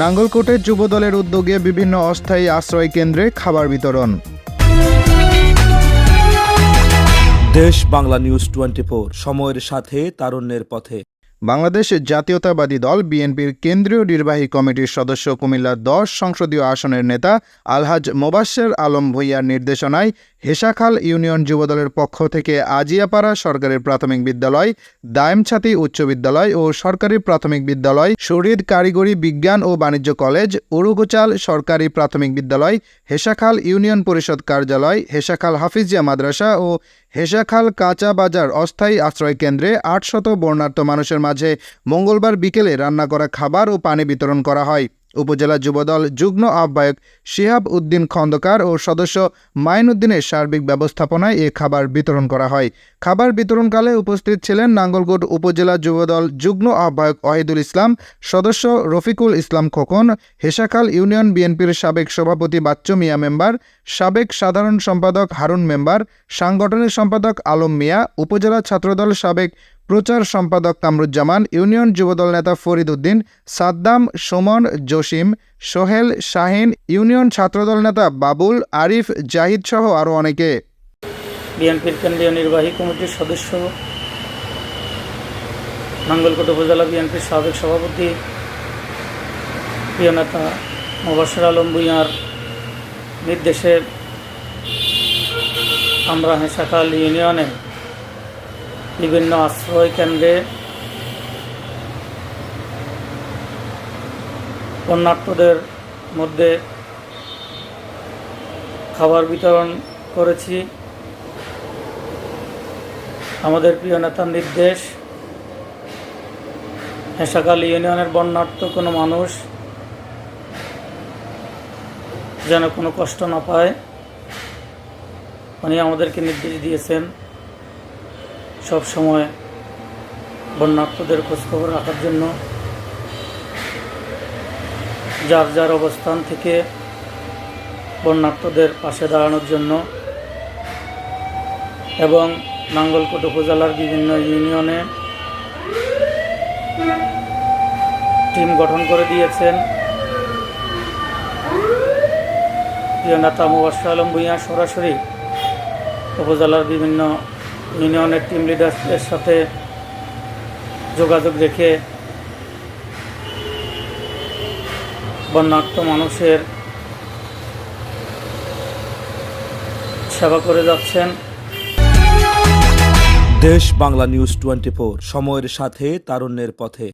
নাঙ্গলকোটে যুবদলের উদ্যোগে বিভিন্ন অস্থায়ী আশ্রয় কেন্দ্রে খাবার বিতরণ। দেশ বাংলা নিউজ টোয়েন্টি সময়ের সাথে তারুণ্যের পথে। বাংলাদেশ জাতীয়তাবাদী দল বিএনপির কেন্দ্রীয় নির্বাহী কমিটির সদস্য কুমিল্লা দশ সংসদীয় আসনের নেতা আলহাজ মোবাশ্বের আলম ভুইয়ার নির্দেশনায় হেসাখাল ইউনিয়ন যুবদলের পক্ষ থেকে আজিয়াপাড়া সরকারি প্রাথমিক বিদ্যালয়, দায়েমছাতি উচ্চ বিদ্যালয় ও সরকারি প্রাথমিক বিদ্যালয়, শরীর কারিগরি বিজ্ঞান ও বাণিজ্য কলেজ, উরুগুচাল সরকারি প্রাথমিক বিদ্যালয়, হেসাখাল ইউনিয়ন পরিষদ কার্যালয়, হেসাখাল হাফিজিয়া মাদ্রাসা ও হেসাখাল কাঁচা বাজার অস্থায়ী আশ্রয় কেন্দ্রে আটশত বর্ণাঢ্য মানুষের মাঝে মঙ্গলবার বিকেলে রান্না করা খাবার ও পানি বিতরণ করা হয়। উপজেলা যুবদল যুগ্ম আহ্বায়ক শিহাব উদ্দিন খন্দকার ও সদস্য মাইন উদ্দিনের সার্বিক ব্যবস্থাপনায় এ খাবার বিতরণ করা হয়। খাবার বিতরণকালে উপস্থিত ছিলেন নাঙ্গলকোট উপজেলা যুবদল যুগ্ম আহ্বায়ক ওয়াহিদুল ইসলাম, সদস্য রফিকুল ইসলাম খোকন, হেসাখাল ইউনিয়ন বিএনপির সাবেক সভাপতি বাচ্চু মিয়া মেম্বার, সাবেক সাধারণ সম্পাদক হারুন মেম্বার, সাংগঠনিক সম্পাদক আলম মিয়া, উপজেলা ছাত্রদল সাবেক প্রচার সম্পাদক কামরুজ্জামান ইউনিয়ন যুবদল নেতা ফরিদ উদ্দিন, সাদ্দাম, সুমন, জসিম, সোহেল, শাহিন, ইউনিয়ন ছাত্রদল নেতা বাবুল, আরিফ, জাহিদ সহ আরও অনেকে। বিএনপির কেন্দ্রীয় নির্বাহী কমিটির সদস্য নাঙ্গলকোট উপজেলা বিএনপির সাবেক সভাপতি, প্রিয় নেতা মোবাসর আলম ভুঁইয়ার নির্দেশে আমরা হেঁসাখাল ইউনিয়নে বিভিন্ন আশ্রয় কেন্দ্রে বন্যার্থদের মধ্যে খাবার বিতরণ করেছি। আমাদের প্রিয় নেতার নির্দেশ হেঁসাকাল ইউনিয়নের বন্যার্থ কোনো মানুষ যেন কোনো কষ্ট না পায়। উনি আমাদেরকে নির্দেশ দিয়েছেন। সব সময় বন্যার্থদের খোঁজখবর রাখার জন্য যার যার অবস্থান থেকে বন্যার্থদের পাশে দাঁড়ানোর জন্য এবং নাঙ্গলকোট উপজেলার বিভিন্ন ইউনিয়নে টিম গঠন করে দিয়েছেন। প্রিয় নেতা মুবাসর আলম ভূঁইয়া সরাসরি উপজেলার বিভিন্ন ইউনিয়নের টিম লিডারদের সাথে যোগাযোগ রেখে বন্যার্থ মানুষের সেবা করে যাচ্ছেন। দেশ বাংলা নিউজ টোয়েন্টি সময়ের সাথে, তারুণ্যের পথে।